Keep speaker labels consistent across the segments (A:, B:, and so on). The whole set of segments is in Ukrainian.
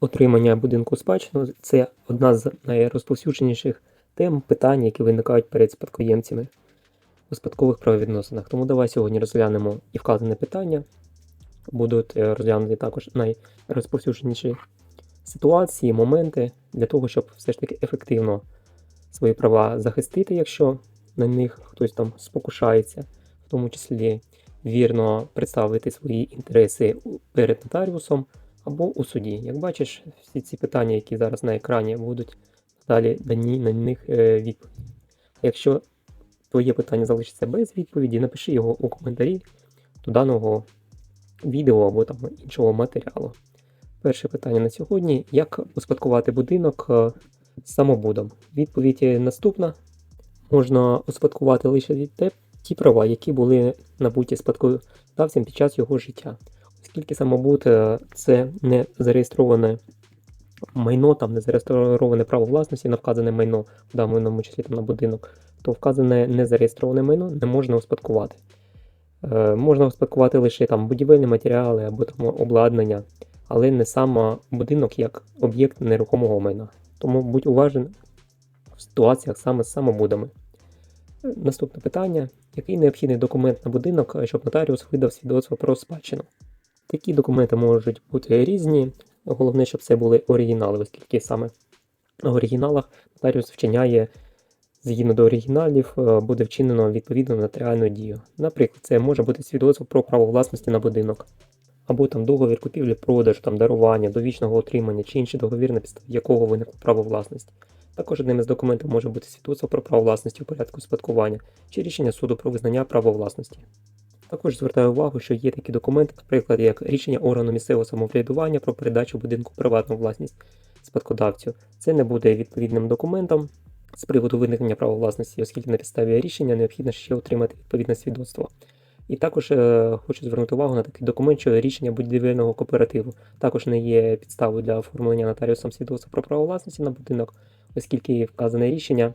A: Отримання будинку спадщину це одна з найрозповсюдженіших тем питань, які виникають перед спадкоємцями у спадкових правовідносинах. Тому давай сьогодні розглянемо і вказане питання. Будуть е, розглянуті також найрозповсюдженіші ситуації, моменти для того, щоб все ж таки ефективно свої права захистити, якщо на них хтось там спокушається, в тому числі вірно представити свої інтереси перед нотаріусом або у суді. Як бачиш, всі ці питання, які зараз на екрані, будуть далі дані на них е, відповіді. Якщо твоє питання залишиться без відповіді, напиши його у коментарі до даного відео або там іншого матеріалу. Перше питання на сьогодні: як успадкувати будинок е, самобудом? Відповідь наступна: можна успадкувати лише від те, ті права, які були набуті спадкодавцем під час його життя. Оскільки самобут це не зареєстроване майно, там не зареєстроване право власності на вказане майно, в даному числі там на будинок, то вказане незареєстроване майно не можна успадкувати. Е, можна успадкувати лише там будівельні матеріали або там обладнання, але не сам будинок як об'єкт нерухомого майна. Тому будь уважен в ситуаціях саме з самобудами. Е, Наступне питання: який необхідний документ на будинок, щоб нотаріус видав свідоцтво про спадщину? Такі документи можуть бути різні. Головне, щоб це були оригінали, оскільки саме на оригіналах нотаріус вчиняє згідно до оригіналів, е, буде вчинено відповідну нотаріальну дію. Наприклад, це може бути свідоцтво про право власності на будинок, або там договір купівлі-продажу, там дарування, довічного отримання чи інший договір, на підставі якого виникло право власності. Також одним із документів може бути свідоцтво про право власності у порядку спадкування чи рішення суду про визнання права власності. Також звертаю увагу, що є такі документи, наприклад, як рішення органу місцевого самоврядування про передачу будинку приватну власність спадкодавцю. Це не буде відповідним документом з приводу виникнення права власності, оскільки на підставі рішення необхідно ще отримати відповідне свідоцтво. І також е, хочу звернути увагу на такий документ, що рішення будівельного кооперативу також не є підставою для оформлення нотаріусом свідоцтва про право власності на будинок, оскільки вказане рішення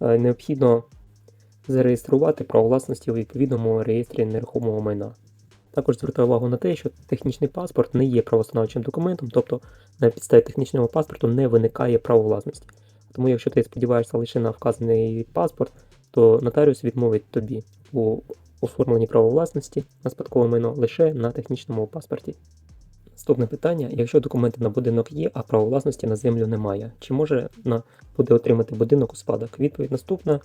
A: е, необхідно зареєструвати право власності у відповідному реєстрі нерухомого майна. Також звертаю увагу на те, що технічний паспорт не є правостановчим документом, тобто на підставі технічного паспорту не виникає право власності. Тому якщо ти сподіваєшся лише на вказаний паспорт, то нотаріус відмовить тобі у оформленні права власності на спадкове майно лише на технічному паспорті. Наступне питання: якщо документи на будинок є, а права власності на землю немає, чи може буде отримати будинок у спадок? Відповідь наступна: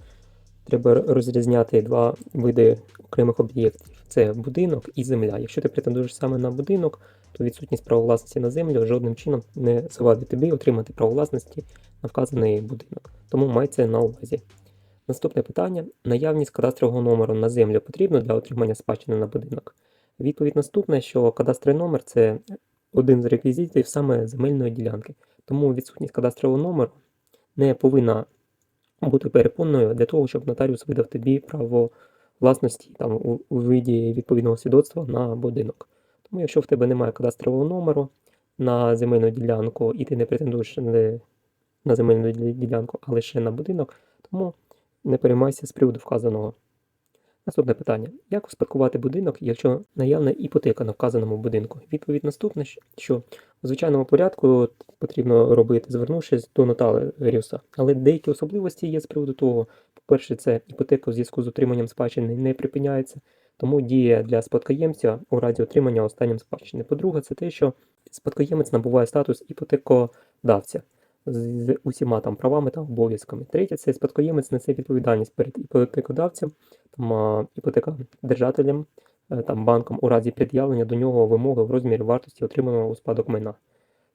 A: треба розрізняти два види окремих об'єктів: це будинок і земля. Якщо ти претендуєш саме на будинок, то відсутність права власності на землю жодним чином не завадить тобі отримати право власності на вказаний будинок. Тому май це на увазі. Наступне питання: наявність кадастрового номеру на землю потрібно для отримання спадщини на будинок. Відповідь наступна, що кадастровий номер це один з реквізитів саме земельної ділянки. Тому відсутність кадастрового номеру не повинна бути перепонною для того, щоб нотаріус видав тобі право власності там, у, у виді відповідного свідоцтва на будинок. Тому якщо в тебе немає кадастрового номеру на земельну ділянку і ти не претендуєш не на земельну ділянку, а лише на будинок, тому не переймайся з приводу вказаного. Наступне питання: як успадкувати будинок, якщо наявна іпотека на вказаному будинку? Відповідь наступна, що у звичайному порядку потрібно робити, звернувшись до нотаріуса. Але деякі особливості є з приводу того, по-перше, це іпотека у зв'язку з отриманням спадщини не припиняється, тому діє для спадкоємця у разі отримання останнім спадщини. По-друге, це те, що спадкоємець набуває статус іпотекодавця з усіма там правами та обов'язками. Третє, це спадкоємець несе відповідальність перед іпотекодавцем, там, іпотекодержателем, е, там, банком у разі пред'явлення до нього вимоги в розмірі вартості отриманого у спадок майна.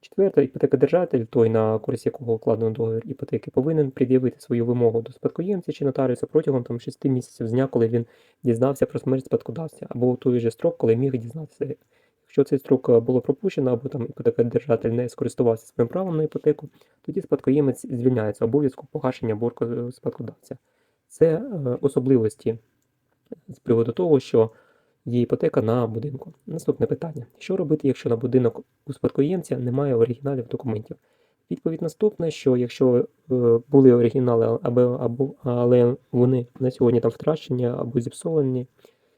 A: Четверте, іпотекодержатель, той, на користь якого укладено договір іпотеки, повинен пред'явити свою вимогу до спадкоємця чи нотаріуса протягом там, 6 місяців з дня, коли він дізнався про смерть спадкодавця, або у той же строк, коли міг дізнатися. Якщо цей строк е, було пропущено, або там іпотекодержатель не скористувався своїм правом на іпотеку, тоді спадкоємець звільняється обов'язку погашення боргу е, спадкодавця. Це е, особливості з приводу того, що є іпотека на будинку. Наступне питання: що робити, якщо на будинок у спадкоємця немає оригіналів документів? Відповідь наступна, що якщо були оригінали, або, або, але вони на сьогодні там втрачені або зіпсовані,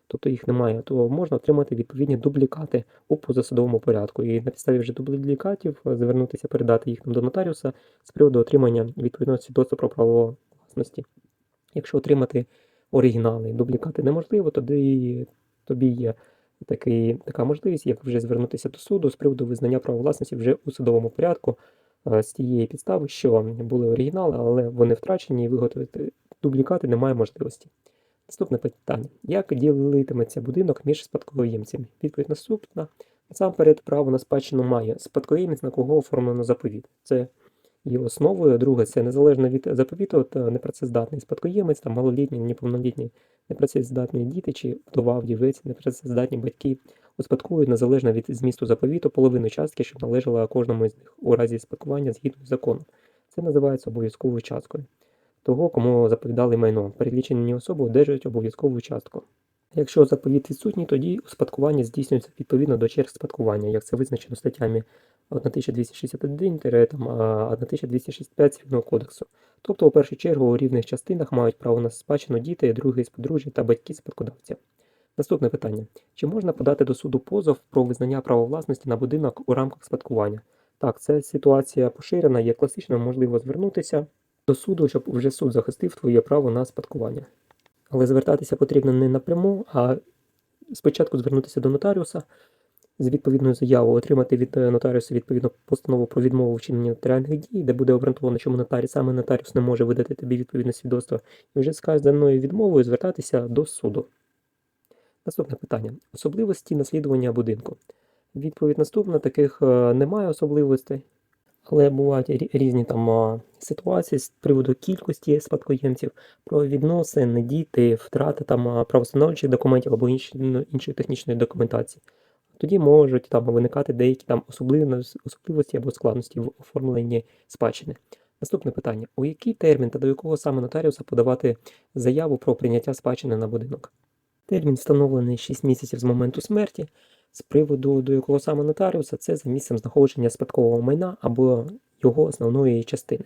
A: тобто їх немає, то можна отримати відповідні дублікати у позасудовому порядку. І на підставі вже дублікатів е, звернутися, передати їх до нотаріуса з приводу отримання відповідного свідоцтва про право власності. Якщо отримати оригінали, дублікати неможливо, тоді тобі є такий, така можливість, як вже звернутися до суду з приводу визнання права власності вже у судовому порядку е, з тієї підстави, що були оригінали, але вони втрачені і виготовити дублікати немає можливості. Наступне питання: як ділитиметься будинок між спадкоємцями? Відповідь наступна. Насамперед, право на спадщину має спадкоємець, на кого оформлено заповіт. Це є основою. Друге, це незалежно від заповіту, та непрацездатний спадкоємець, там малолітні, неповнолітні, непрацездатні діти чи вдова, вдівець, непрацездатні батьки успадкують незалежно від змісту заповіту половину частки, що належала кожному з них у разі спадкування згідно з законом. Це називається обов'язковою часткою. Того, кому заповідали майно, перелічені особи одержують обов'язкову частку. Якщо заповіт відсутній, тоді успадкування здійснюється відповідно до черг спадкування, як це визначено статтями 1261-1265 Цивільного кодексу. Тобто, у першу чергу, у рівних частинах мають право на спадщину діти, другий з подружжя та батьки спадкодавця. Наступне питання: чи можна подати до суду позов про визнання права власності на будинок у рамках спадкування? Так, це ситуація поширена, є класичною, можливо звернутися до суду, щоб вже суд захистив твоє право на спадкування. Але звертатися потрібно не напряму, а спочатку звернутися до нотаріуса з відповідною заявою, отримати від е, нотаріуса відповідну постанову про відмову вчинення нотаріальних дій, де буде обґрунтовано, чому нотаріус, саме нотаріус не може видати тобі відповідне свідоцтво, і вже з казаною відмовою звертатися до суду. Наступне питання: особливості наслідування будинку. Відповідь наступна: таких е, немає особливостей. Але бувають різні там ситуації з приводу кількості спадкоємців, про відносини, діти, втрати там правостановчих документів або інші, ну, іншої технічної документації. Тоді можуть там виникати деякі там особливості або складності в оформленні спадщини. Наступне питання: у який термін та до якого саме нотаріуса подавати заяву про прийняття спадщини на будинок? Термін встановлений 6 місяців з моменту смерті. З приводу до якого саме нотаріуса, це за місцем знаходження спадкового майна або його основної частини.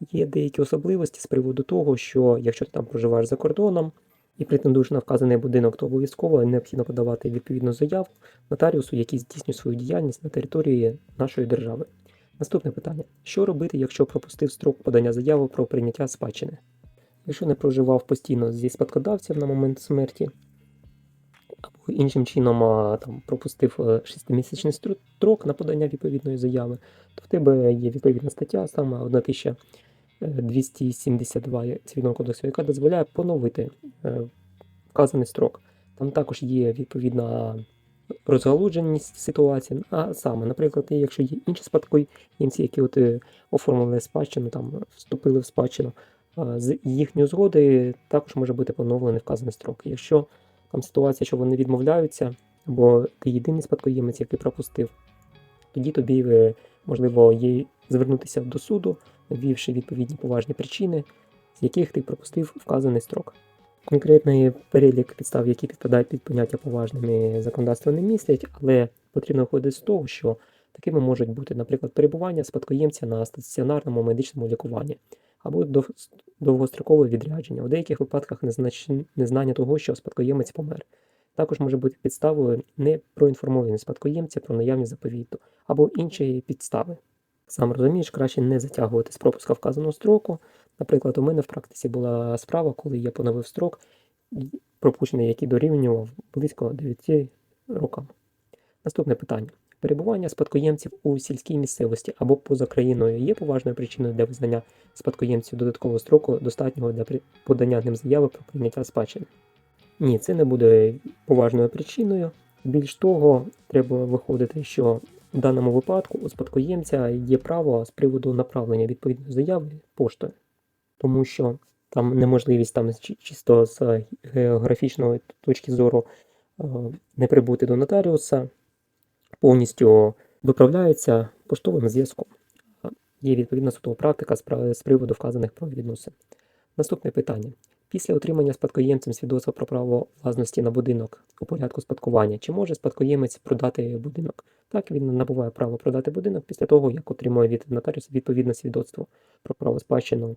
A: Є деякі особливості з приводу того, що якщо ти там проживаєш за кордоном і претендуєш на вказаний будинок, то обов'язково необхідно подавати відповідну заяву нотаріусу, який здійснює свою діяльність на території нашої держави. Наступне питання: що робити, якщо пропустив строк подання заяви про прийняття спадщини? Якщо не проживав постійно зі спадкодавцем на момент смерті, іншим чином там, пропустив е, шестимісячний строк на подання відповідної заяви, то в тебе є відповідна стаття, саме 1272 Цивільного кодексу, яка дозволяє поновити е, вказаний строк. Там також є відповідна розгалудженість ситуації, а саме, наприклад, якщо є інші спадкоємці, які от, е, оформили спадщину, там, вступили в спадщину, з їхньої згоди також може бути поновлений вказаний строк. Якщо там ситуація, що вони відмовляються, або ти єдиний спадкоємець, який пропустив, тоді тобі е, можливо є звернутися до суду, навівши відповідні поважні причини, з яких ти пропустив вказаний строк. Конкретний перелік підстав, які підпадають під поняття поважними законодавства не містять, але потрібно виходити з того, що такими можуть бути, наприклад, перебування спадкоємця на стаціонарному медичному лікуванні або довгострокове відрядження, у деяких випадках незнання того, що спадкоємець помер. Також може бути підставою не проінформованість спадкоємця про наявність заповіту або інші підстави. Сам розумієш, краще не затягувати з пропуска вказаного строку. Наприклад, у мене в практиці була справа, коли я поновив строк, пропущений, який дорівнював близько 9 рокам. Наступне питання. Перебування спадкоємців у сільській місцевості або поза країною є поважною причиною для визнання спадкоємців додаткового строку, достатнього для подання ним заяви про прийняття спадщини. Ні, це не буде поважною причиною. Більш того, треба виходити, що в даному випадку у спадкоємця є право з приводу направлення відповідної заяви поштою, тому що там неможливість там чисто з географічної точки зору е, не прибути до нотаріуса, повністю виправляється поштовим зв'язком. Є відповідна судова практика з приводу вказаних правовідносин. Наступне питання. Після отримання спадкоємцем свідоцтва про право власності на будинок у порядку спадкування, чи може спадкоємець продати будинок? Так, він набуває право продати будинок після того, як отримує від нотаріуса відповідне свідоцтво про право спадщину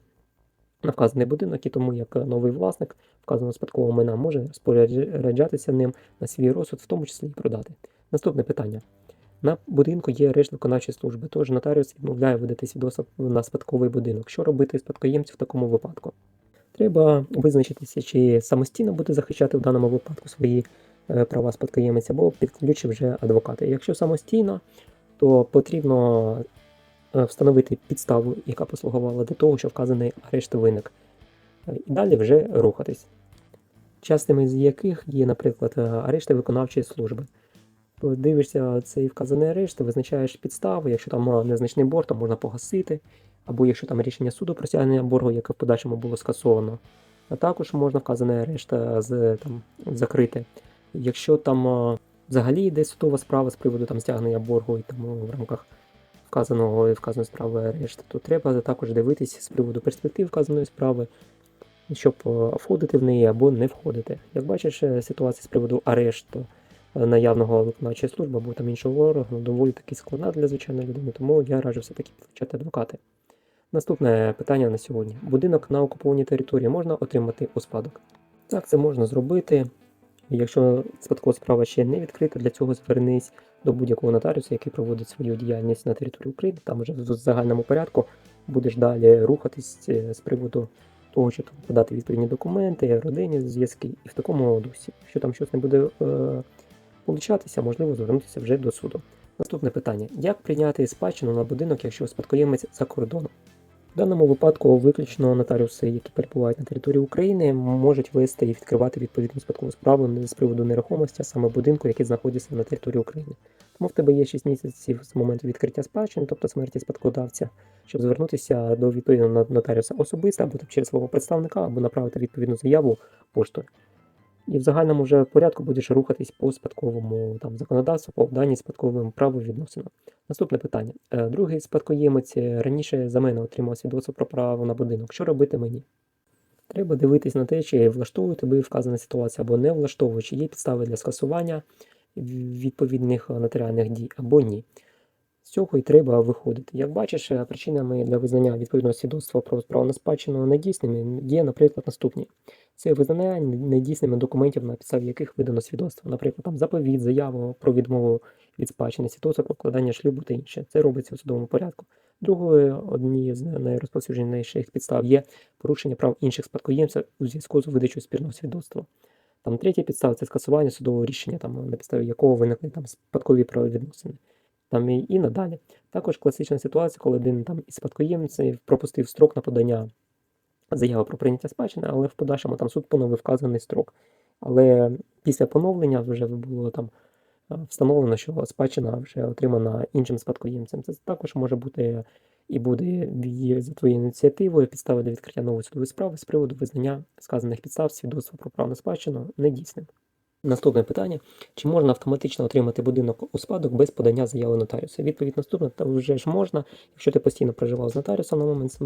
A: на вказаний будинок, і тому як новий власник вказаного спадкового майна може розпоряджатися ним на свій розсуд, в тому числі і продати. Наступне питання. На будинку є решт виконавчої служби, тож нотаріус відмовляє видати свідоцтво на спадковий будинок. Що робити спадкоємцю в такому випадку? Треба визначитися, чи самостійно буде захищати в даному випадку свої е, права спадкоємець, або підключив вже адвоката. Якщо самостійно, то потрібно е, встановити підставу, яка послугувала до того, що вказаний арешт виник. Е, І далі вже рухатись. Частими з яких є, наприклад, арешти виконавчої служби. Коли дивишся цей вказаний арешт, визначаєш підставу, якщо там незначний борг, то можна погасити, або якщо там рішення суду про стягнення боргу, яке в подальшому було скасовано. А також можна вказаний арешт е, з, там, закрити. Якщо там взагалі йде судова справа з приводу там, стягнення боргу і тому в рамках вказаного і вказаної справи арешт, то треба також дивитися з приводу перспектив вказаної справи, щоб входити в неї або не входити. Як бачиш, е, ситуація з приводу арешту наявного виконавчої служби або там іншого органу доволі таки складна для звичайної людини, тому я раджу все-таки підключати адвокати. Наступне питання на сьогодні. Будинок на окупованій території можна отримати у спадок? Так, це можна зробити. Якщо спадкова справа ще не відкрита, для цього звернись до будь-якого нотаріуса, який проводить свою діяльність на території України. Там вже в загальному порядку будеш далі рухатись е, з приводу того, що подати відповідні документи, родинні зв'язки, і в такому дусі. Якщо там щось не буде е, получатися, можливо звернутися вже до суду. Наступне питання: як прийняти спадщину на будинок, якщо спадкоємець за кордоном? В даному випадку виключно нотаріуси, які перебувають на території України, можуть вести і відкривати відповідну спадкову справу з приводу нерухомості, саме будинку, який знаходиться на території України. Тому в тебе є 6 місяців з моменту відкриття спадщини, тобто смерті спадкодавця, щоб звернутися до відповідного нотаріуса особисто або через свого представника, або направити відповідну заяву поштою. І в загальному вже порядку будеш рухатись по спадковому там, законодавству, по даній спадковим правовідносинам. Наступне питання. Е, Другий спадкоємець е, раніше за мене отримав свідоцтво про право на будинок. Що робити мені? Треба дивитись на те, чи влаштовує тебе вказана ситуація або не влаштовує, чи є підстави для скасування відповідних нотаріальних дій або ні. З цього і треба виходити. Як бачиш, е, причинами для визнання відповідного свідоцтва про право на спадщину недійсними є, наприклад, наступні: це визнання недійсними документів, на підставі яких видано свідоцтво, наприклад, там заповіт, заяву про відмову від спадщини, про вкладання шлюбу та інше. Це робиться у судовому порядку. Другою, однією з найрозповсюдженіших підстав є порушення прав інших спадкоємців у зв'язку з видачою спірного свідоцтва. Там третя підстава це скасування судового рішення, там, на підставі якого виникли там спадкові правовідносини. Там і, і надалі. Також класична ситуація, коли один там із спадкоємців пропустив строк на подання заяви про прийняття спадщини, але в подальшому там суд поновив вказаний строк. Але після поновлення вже було там е, встановлено, що спадщина вже отримана іншим спадкоємцем. Це також може бути і буде за твоєю ініціативою підстави для відкриття нової судової справи з приводу визнання сказаних підстав свідоцтва про право на спадщину недійсним. Наступне питання: чи можна автоматично отримати будинок у спадок без подання заяви нотаріуса? Відповідь наступна, та вже ж можна. Якщо ти постійно проживав з нотаріусом на момент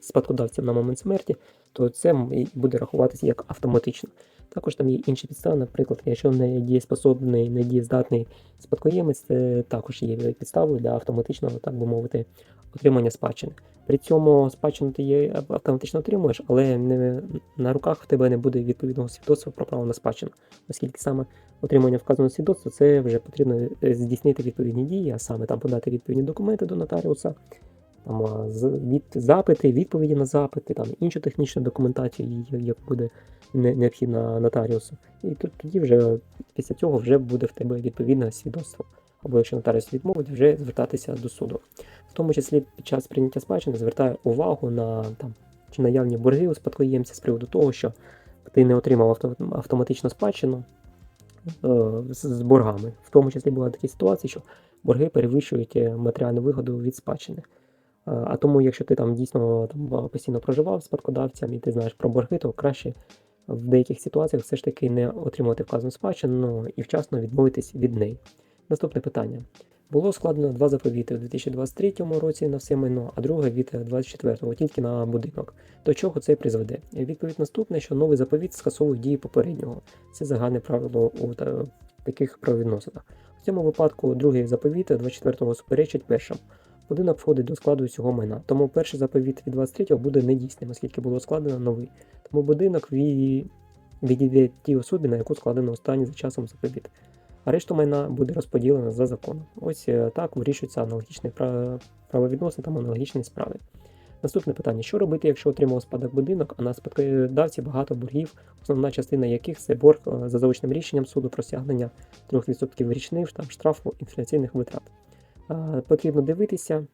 A: спадкодавцем на момент смерті, то це буде рахуватися як автоматично. Також там є інші підстави, наприклад, якщо не дієспособний, не дієздатний спадкоємець, це також є підставою для автоматичного, так би мовити, отримання спадщини. При цьому спадщину ти її автоматично отримуєш, але не, на руках в тебе не буде відповідного свідоцтва про право на спадщину, оскільки саме отримання вказаного свідоцтва це вже потрібно е, здійснити відповідні дії, а саме там подати відповідні документи до нотаріуса, там від, запити, відповіді на запити, там іншу технічну документацію, я- яка буде не- необхідна нотаріусу. І тут тоді вже після цього вже буде в тебе відповідне свідоцтво. Або якщо нотаріус відмовить, вже звертатися до суду. В тому числі під час прийняття спадщини звертаю увагу на там, чи наявні борги у спадкоємця з приводу того, що ти не отримав авто, автоматично спадщину з, з боргами. В тому числі були такі ситуації, що борги перевищують е, матеріальну вигоду від спадщини. Е, А тому, якщо ти там дійсно там, постійно проживав з спадкодавцям і ти знаєш про борги, то краще в деяких ситуаціях все ж таки не отримувати вказану спадщину і вчасно відмовитись від неї. Наступне питання. Було складено два заповіти у 2023 році на все майно, а друге від 2024 тільки на будинок. До чого це призведе? Відповідь наступне, що новий заповіт скасовує дії попереднього. Це загальне правило у та- таких правовідносинах. В цьому випадку другий заповіт 24-го суперечить першому. Будинок входить до складу цього майна. Тому перший заповіт від 23 буде недійсним, оскільки було складено новий. Тому будинок ві- відійде тій особі, на яку складено останній за часом заповіт. А решта майна буде розподілена за законом. Ось е, так вирішуються аналогічні правовідносини та аналогічні справи. Наступне питання: що робити, якщо отримав спадок будинок, а на спадкодавці багато боргів, основна частина яких це борг е, за заочним рішенням суду про стягнення 3% річних штрафу інфляційних витрат. Е, Потрібно дивитися,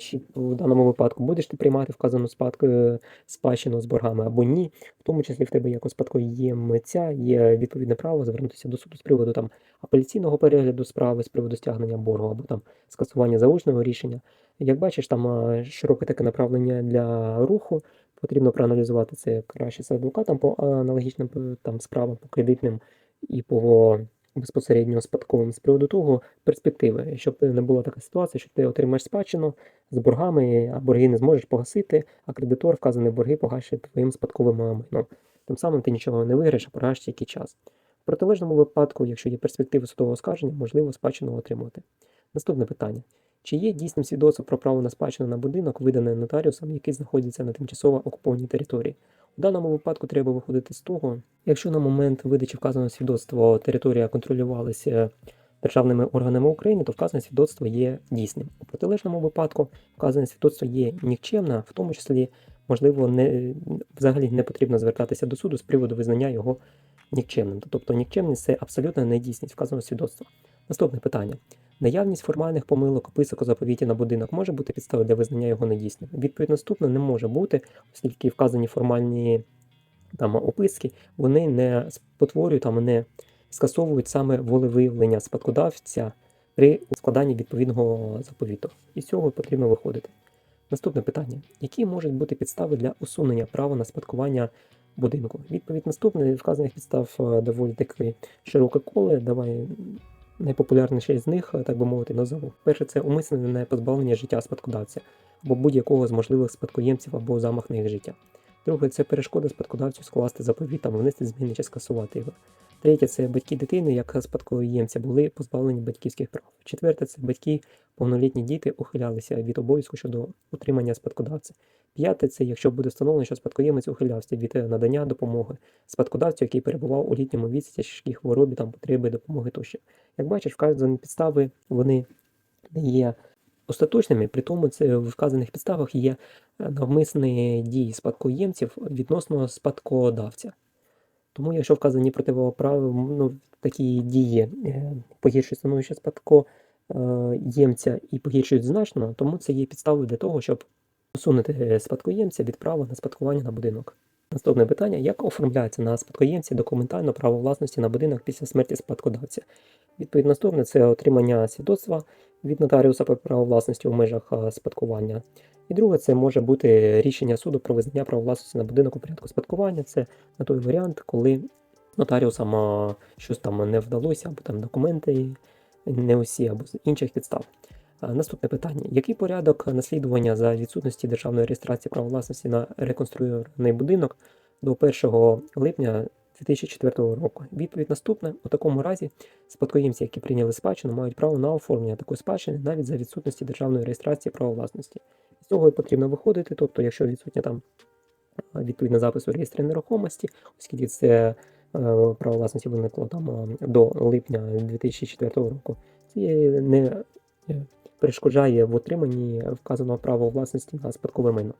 A: чи в даному випадку будеш ти приймати вказану спадку е, спадщину з боргами або ні. В тому числі в тебе як у спадкоємця є відповідне право звернутися до суду з приводу там апеляційного перегляду справи, з приводу стягнення боргу або там скасування заочного рішення. Як бачиш, там е, широке таке направлення для руху. Потрібно проаналізувати це краще з адвокатом по аналогічним е, там справам, по кредитним і по безпосередньо спадковим з приводу того перспективи, щоб не була така ситуація, що ти отримаєш спадщину з боргами, а борги не зможеш погасити, а кредитор вказані борги погашить твоїм спадковим майном. Тим самим ти нічого не виграєш, а програєш тільки час. В протилежному випадку, якщо є перспективи судового оскарження, можливо спадщину отримувати. Наступне питання. Чи є дійсним свідоцтво про право на спадщину на будинок, видане нотаріусом, який знаходиться на тимчасово окупованій території? У даному випадку треба виходити з того, якщо на момент видачі вказаного свідоцтва територія контролювалася державними органами України, то вказане свідоцтво є дійсним. У протилежному випадку вказане свідоцтво є нікчемне, в тому числі, можливо, не, взагалі не потрібно звертатися до суду з приводу визнання його нікчемним. Тобто нікчемність це абсолютна недійсність вказаного свідоцтва. Наступне питання. Наявність формальних помилок описок у заповіті на будинок може бути підставою для визнання його недійсним. Відповідь наступна не може бути, оскільки вказані формальні там описки вони не спотворюють там не скасовують саме волевиявлення спадкодавця при складанні відповідного заповіту. І з цього потрібно виходити. Наступне питання: які можуть бути підстави для усунення права на спадкування будинку? Відповідь наступна вказаних підстав е, доволі таки широке коле. Давай найпопулярніший з них, так би мовити, назову. Перше, це умисне позбавлення життя спадкодавця або будь-якого з можливих спадкоємців або замах на їх життя. Друге, це перешкода спадкодавцю скласти заповіт там, внести зміни чи скасувати його. Третє це батьки дитини, як спадкоємця, були позбавлені батьківських прав. Четверте це батьки, повнолітні діти ухилялися від обов'язку щодо утримання спадкодавця. П'яте якщо буде встановлено, що спадкоємець ухилявся від е, надання допомоги спадкодавцю, який перебував у літньому віці тяжкій хворобі, там потреби допомоги тощо. Як бачиш, вказані підстави вони не є остаточними, при тому це в вказаних підставах є е, навмисні дії спадкоємців відносно спадкодавця. Тому, якщо вказані противоправи, ну, такі дії е, погіршують становище спадкоємця і погіршують значно, тому це є підставою для того, щоб усунути е, спадкоємця від права на спадкування на будинок. Наступне питання: як оформляється на спадкоємці документально право власності на будинок після смерті спадкодавця? Відповідь наступне це отримання свідоцтва від нотаріуса про право власності у межах спадкування. І друге, це може бути рішення суду про визнання права власності на будинок у порядку спадкування. Це на той варіант, коли нотаріусам щось там не вдалося, або там документи не усі, або з інших підстав. Наступне питання: який порядок наслідування за відсутності державної реєстрації права власності на реконструйований будинок до 1 липня 2004 року? Відповідь наступна: у такому разі спадкоємці, які прийняли спадщину, мають право на оформлення такої спадщини навіть за відсутності державної реєстрації права власності. З цього і потрібно виходити, тобто, якщо відсутня там а, відповідно запис у реєстрі нерухомості, оскільки це е, право власності виникло там до липня 2004 року, це не перешкоджає в отриманні вказаного права власності на спадкове майно.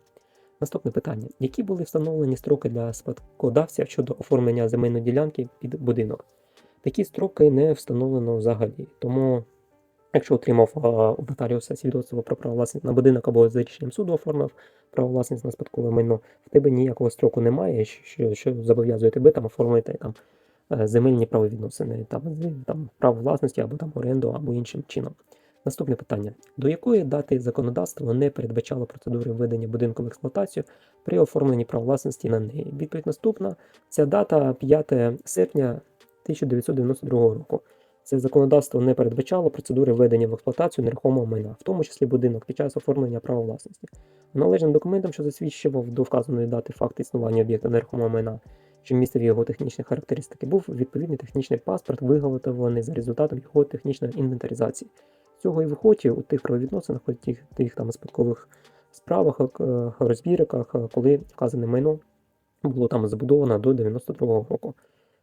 A: Наступне питання: які були встановлені строки для спадкодавця щодо оформлення земельної ділянки під будинок? Такі строки не встановлено взагалі. Тому, якщо отримав у нотаріуса свідоцтво про право власності на будинок або за рішенням суду оформив право власності на спадкове майно, в тебе ніякого строку немає, що, що зобов'язує тебе там оформити там е, земельні правовідносини, там, там право власності або там оренду, або іншим чином. Наступне питання: до якої дати законодавство не передбачало процедури введення будинку в експлуатацію при оформленні прав власності на неї? Відповідь наступна: ця дата 5 серпня 1992 року. Це законодавство не передбачало процедури введення в експлуатацію нерухомого майна, в тому числі будинок під час оформлення права власності. Належним документом, що засвідчував до вказаної дати факт існування об'єкта нерухомого майна, що містив його технічні характеристики, був відповідний технічний паспорт, виготовлений за результатом його технічної інвентаризації. Цього і виходить у тих правовідносинах, у тих, тих там спадкових справах, е, розбірках, е, коли вказане майно було там забудовано до 92-го року,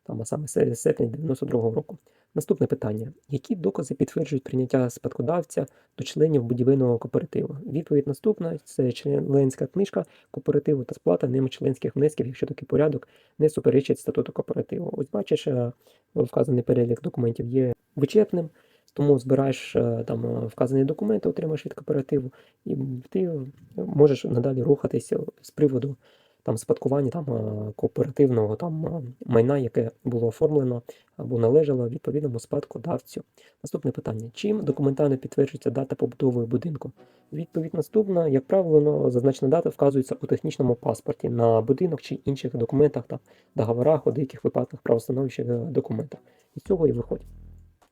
A: там, а саме серпня 92-го року. Наступне питання: які докази підтверджують прийняття спадкодавця до членів будівельного кооперативу? Відповідь наступна: це членська книжка кооперативу та сплата ними членських внесків, якщо такий порядок не суперечить статуту кооперативу. Ось бачиш, е, вказаний перелік документів є вичерпним, тому збираєш е, там е, вказані документи, отримаєш від кооперативу, і ти можеш надалі рухатися з приводу там спадкування там е, кооперативного там е, майна, яке було оформлено або належало відповідному спадкодавцю. Наступне питання: чим документально підтверджується дата побудови будинку? Відповідь наступна, як правило, ну, зазначена дата вказується у технічному паспорті на будинок чи інших документах та договорах, у деяких випадках правостановчих е, документах. І цього і виходить.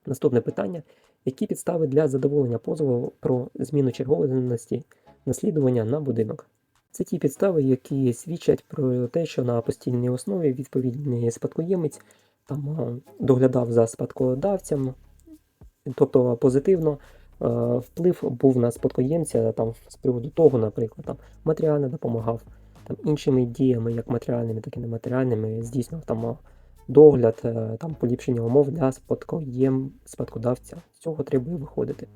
A: Наступне питання: які підстави для задоволення позову про зміну черговості наслідування на будинок? Це ті підстави, які свідчать про те, що на постійній основі відповідний спадкоємець там е, доглядав за спадкодавцем, тобто позитивно е, вплив був на спадкоємця там з приводу того, наприклад, там матеріально допомагав там іншими діями, як матеріальними, так і нематеріальними, здійснював там е, догляд, там поліпшення умов для спадкоєм спадкодавця. З цього треба виходити.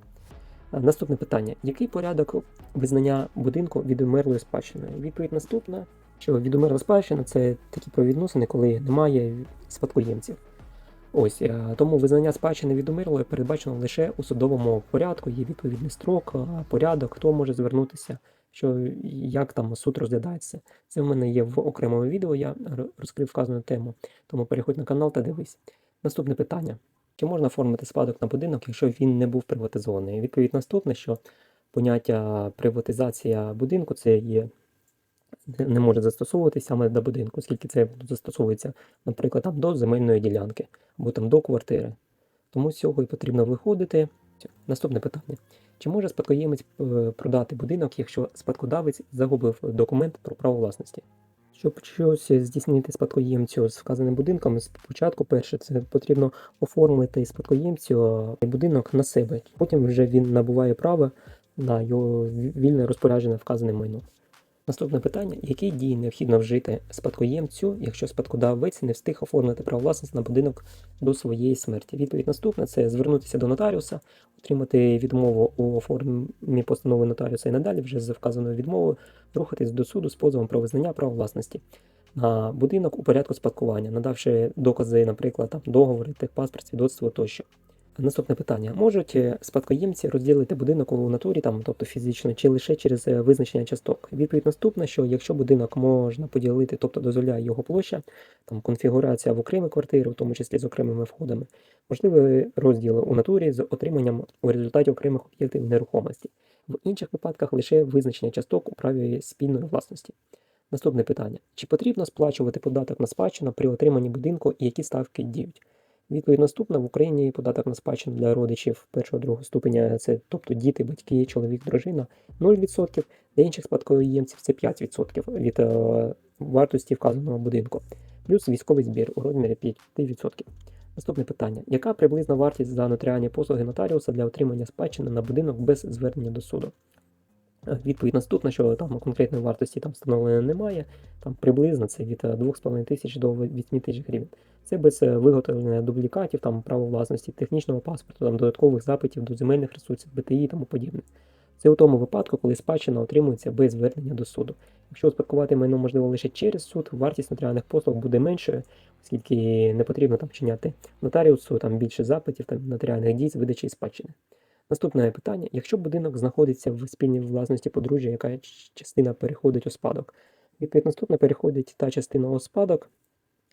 A: Е, Наступне питання: який порядок визнання будинку відомерлою спадщиною? Відповідь наступна: що відомерла спадщина це такі правовідносини, коли немає спадкоємців. Ось е, тому визнання спадщини відомерлою передбачено лише у судовому порядку. Є відповідний строк, е, порядок, хто може звернутися, що як там суд розглядається. Це в мене є в окремому відео. Я розкрив вказану тему. Тому переходь на канал та дивись. Наступне питання: чи можна оформити спадок на будинок, якщо він не був приватизований? Відповідь наступна, що поняття приватизація будинку це є. Не може застосовуватися саме до будинку, оскільки це застосовується, наприклад, там до земельної ділянки або там до квартири. Тому з цього і потрібно виходити. Наступне питання: чи може спадкоємець е, продати будинок, якщо спадкодавець загубив документ про право власності? Щоб щось здійснити спадкоємцю з вказаним будинком, спочатку перше це потрібно оформити спадкоємцю будинок на себе. Потім вже він набуває право на його вільне розпорядження вказаним майном. Наступне питання: які дії необхідно вжити спадкоємцю, якщо спадкодавець не встиг оформити право власності на будинок до своєї смерті? Відповідь наступна це звернутися до нотаріуса, отримати відмову у оформі постанови нотаріуса і надалі вже з вказаною відмовою рухатись до суду з позовом про визнання права власності на будинок у порядку спадкування, надавши докази, наприклад, там договори, техпаспорт, свідоцтво тощо. Наступне питання: можуть е, спадкоємці розділити будинок у натурі, там, тобто фізично, чи лише через е, визначення часток? Відповідь наступна, що якщо будинок можна поділити, тобто дозволяє його площа, там конфігурація в окремі квартири, в тому числі з окремими входами, можливий розділ у натурі з отриманням у результаті окремих об'єктів нерухомості. В інших випадках лише визначення часток у праві спільної власності. Наступне питання: чи потрібно сплачувати податок на спадщину при отриманні будинку і які ставки діють? Відповідь наступна: в Україні податок на спадщину для родичів першого другого ступеня, це тобто діти, батьки, чоловік, дружина 0%, для інших спадкоємців це 5% від е, вартості вказаного будинку, плюс військовий збір у розмірі 5%. Наступне питання: яка приблизна вартість за нотаріальні послуги нотаріуса для отримання спадщини на будинок без звернення до суду? Е, Відповідь наступна, що там конкретної вартості там встановлено немає. Там приблизно це від е, 2,5 тисяч до 8 тисяч гривень. Це без е, виготовлення дублікатів, там право власності, технічного паспорту, там додаткових запитів до земельних ресурсів, БТІ і тому подібне. Це у тому випадку, коли спадщина отримується без звернення до суду. Якщо успадкувати майно можливо лише через суд, вартість нотаріальних послуг буде меншою, оскільки не потрібно там вчиняти нотаріусу там більше запитів там нотаріальних дій з видачі спадщини. Наступне питання: якщо будинок знаходиться в спільній власності подружжя, яка частина переходить у спадок, відповідь наступне переходить та частина у спадок,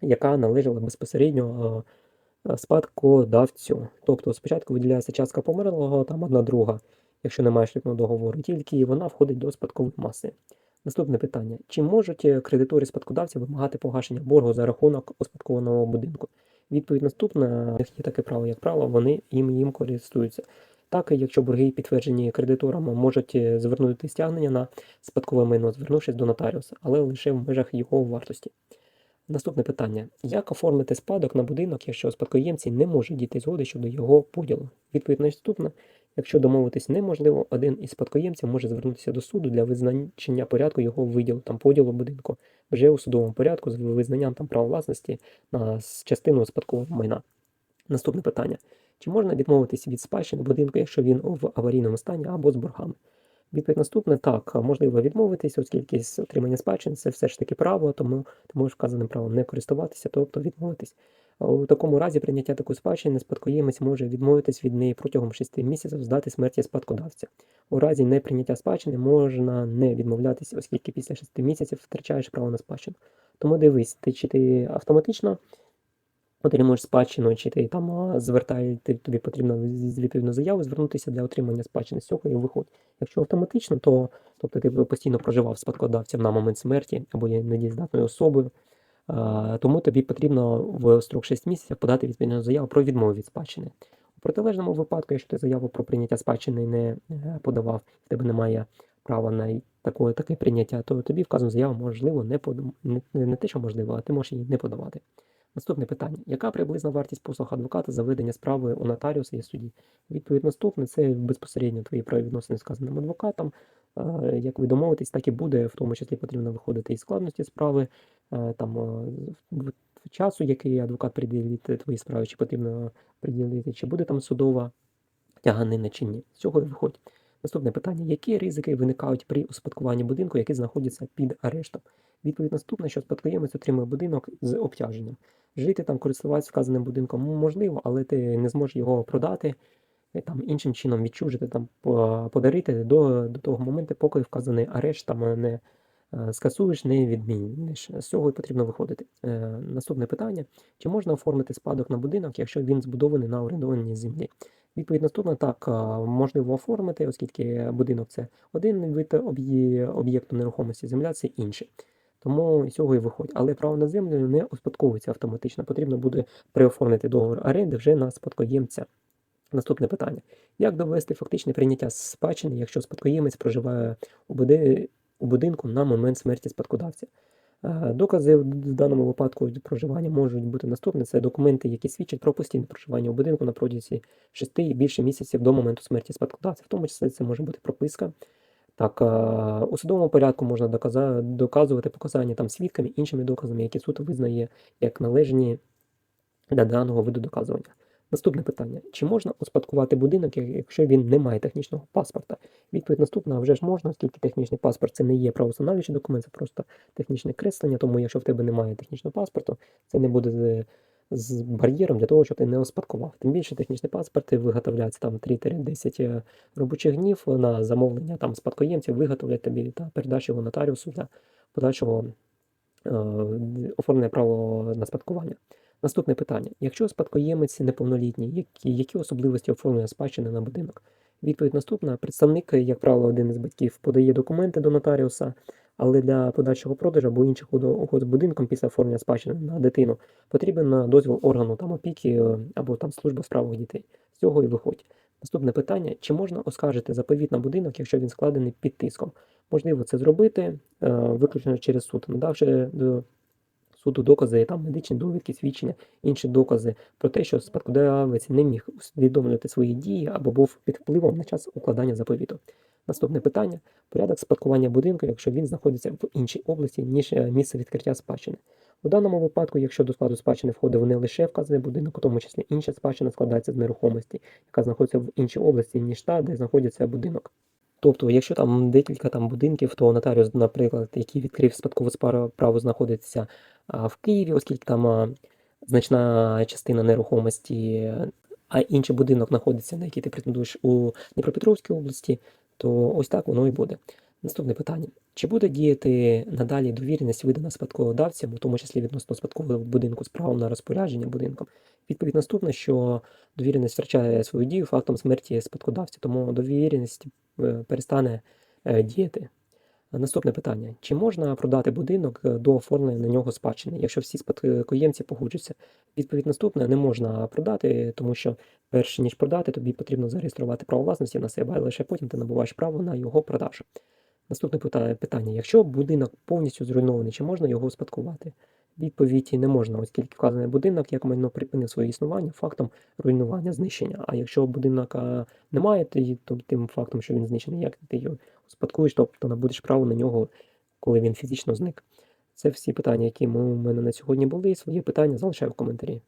A: яка належала безпосередньо спадкодавцю. Тобто спочатку виділяється частка померлого, там одна друга, якщо немає шлюбного договору, тільки вона входить до спадкової маси. Наступне питання: чи можуть е, кредитори спадкодавця вимагати погашення боргу за рахунок успадкованого будинку? Відповідь наступна: них є таке право, як правило, вони їм їм користуються. Так, якщо борги підтверджені кредиторам, можуть е, звернути стягнення на спадкове майно, звернувшись до нотаріуса, але лише в межах його вартості. Наступне питання: як оформити спадок на будинок, якщо спадкоємці не можуть дійти згоди щодо його поділу? Відповідь наступна: якщо домовитись неможливо, один із спадкоємців може звернутися до суду для визначення порядку його виділу там поділу будинку вже у судовому порядку з визнанням там права власності на частину спадкового майна. Наступне питання: чи можна відмовитись від спадщини будинку, якщо він в аварійному стані або з боргами? Відповідь наступна: так, можливо відмовитись, оскільки отримання спадщини це все ж таки право, тому ти можеш вказаним правом не користуватися, тобто відмовитись. У такому разі прийняття такої спадщини спадкоємець може відмовитись від неї протягом 6 місяців з дати смерті спадкодавця. У разі неприйняття спадщини можна не відмовлятися, оскільки після 6 місяців втрачаєш право на спадщину. Тому дивись, ти чи ти автоматично отримуєш спадщину, чи ти там звертає, тобі потрібно відповідну заяву звернутися для отримання спадщини з цього і виходь. Якщо автоматично, то тобто ти постійно проживав спадкодавцем на момент смерті або є недієздатною особою, тому тобі потрібно в строк 6 місяців подати відповідну заяву про відмову від спадщини. У протилежному випадку, якщо ти заяву про прийняття спадщини не е, подавав, в тебе немає права на й- таке, прийняття, то тобі вказану заяву можливо не, не, не, не те, що можливо, а ти можеш її не подавати. Наступне питання: яка приблизна вартість послуг адвоката за ведення справи у нотаріуса і суді? Відповідь наступне це безпосередньо твої правовідносини з сказаним адвокатом. Е, Як ви домовитесь, так і буде, в тому числі потрібно виходити із складності справи, е, там е, часу, який адвокат приділити твої справи, чи потрібно приділити, чи буде там судова тяганина чи ні. З цього виходить. Наступне питання: які ризики виникають при успадкуванні будинку, який знаходиться під арештом? Відповідь наступна, що спадкоємець отримує будинок з обтяженням. Жити там, користуватися вказаним будинком можливо, але ти не зможеш його продати, е, там іншим чином відчужити, там подарити до, до того моменту, поки вказаний арешт там е, не е, скасуєш, не відміниш. З цього і потрібно виходити. Наступне питання: чи можна оформити спадок на будинок, якщо він збудований на орендованій землі? Відповідь наступна так, можливо оформити, оскільки будинок це один вид об'єкту нерухомості, земля це інший. Тому з цього і виходить. Але право на землю не успадковується автоматично. Потрібно буде переоформити договір оренди вже на спадкоємця. Наступне питання: як довести фактичне прийняття спадщини, якщо спадкоємець проживає у будинку на момент смерті спадкодавця? Е, Докази в даному випадку проживання можуть бути наступні: це документи, які свідчать про постійне проживання у будинку на протязі 6 і більше місяців до моменту смерті спадкодавця. В тому числі це може бути прописка. Так, е, у судовому порядку можна доказувати показання там свідками, іншими доказами, які суд визнає як належні для даного виду доказування. Наступне питання: чи можна успадкувати будинок, якщо він не має технічного паспорта? Відповідь наступна: вже ж можна, оскільки технічний паспорт це не є правоустанавлюючий документ, це просто технічне креслення. Тому якщо в тебе немає технічного паспорту, це не буде з, бар'єром для того, щоб ти не успадкував. Тим більше технічний паспорт виготовляється там 3-10 е, робочих днів на замовлення там спадкоємців, виготовлять тобі та передаш його нотаріусу для подальшого е, оформлення права на спадкування. Наступне питання: якщо спадкоємець неповнолітній, які, які особливості оформлення спадщини на будинок? Відповідь наступна: представник, як правило, один із батьків подає документи до нотаріуса, але для подальшого продажу або інших угод з будинком після оформлення спадщини на дитину потрібен дозвіл органу там опіки е, або там служби справах дітей. З цього і виходить. Наступне питання: чи можна оскаржити заповіт на будинок, якщо він складений під тиском? Можливо, це зробити е, виключно через суд, надавши до суду докази, там медичні довідки, свідчення, інші докази про те, що спадкодавець не міг усвідомлювати свої дії або був під впливом на час укладання заповіту. Наступне питання: порядок спадкування будинку, якщо він знаходиться в іншій області, ніж е, місце відкриття спадщини. У даному випадку, якщо до складу спадщини входить не лише вказаний будинок, у тому числі інша спадщина складається з нерухомості, яка знаходиться в іншій області, ніж та, де знаходиться будинок. Тобто, якщо там декілька там будинків, то нотаріус, наприклад, який відкрив спадкову право, знаходиться в Києві, оскільки там значна частина нерухомості, а інший будинок знаходиться, на який ти претендуєш у Дніпропетровській області, то ось так воно і буде. Наступне питання: чи буде діяти надалі довіреність видана спадкодавцям, у тому числі відносно спадкового будинку з правом на розпорядження будинком? Відповідь наступна, що довіреність втрачає свою дію фактом смерті спадкодавця, тому довіреність е, перестане е, діяти. Наступне питання: чи можна продати будинок е, до оформлення на нього спадщини, якщо всі спадкоємці погоджуються? Відповідь наступна: не можна продати, тому що перш ніж продати, тобі потрібно зареєструвати право власності на себе, а лише потім ти набуваєш право на його продаж. Наступне пита- питання: якщо будинок повністю зруйнований, чи можна його успадкувати? Відповідь не можна, оскільки вказаний будинок як майно припинив своє існування фактом руйнування, знищення. А якщо будинок немає, то, тим фактом, що він знищений, як ти його успадкуєш, тобто набудеш право на нього, коли він фізично зник. Це всі питання, які ми- у мене на сьогодні були. Свої питання залишаю в коментарі.